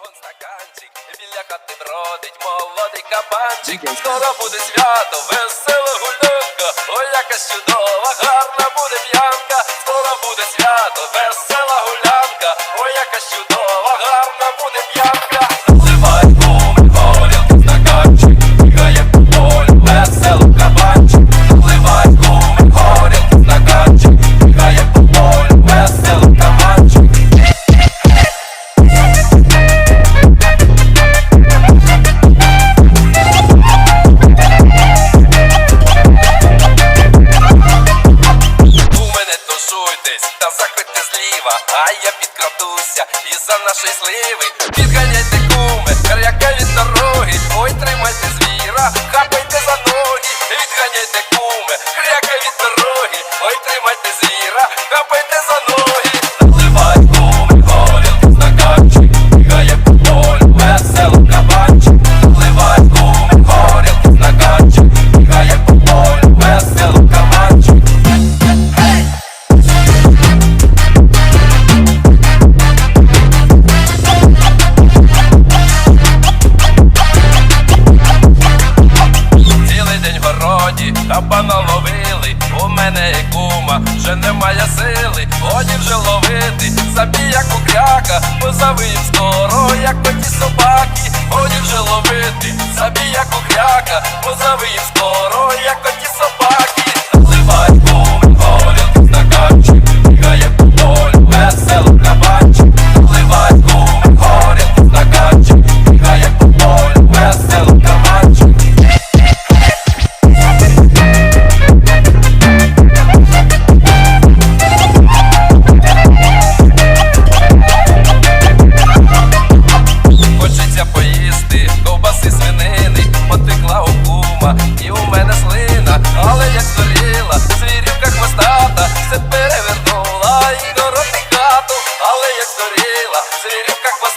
вагон стаканчик, біля хати бродить молодий кабанчик. Скоро буде свято, весела гулянка, ой, яка чудова, гарна тушуйтесь та заходьте зліва, а я підкрадуся і за нашої сливи. Підганяйте куми, кар'яка від дороги, ой, тримайте звіра, хапайте за ноги, відганяйте городі, наловили, ловили, у мене і кума, вже немає сили, годі вже ловити, забій як кукляка, їм скоро, як ті собаки, сила, как вода.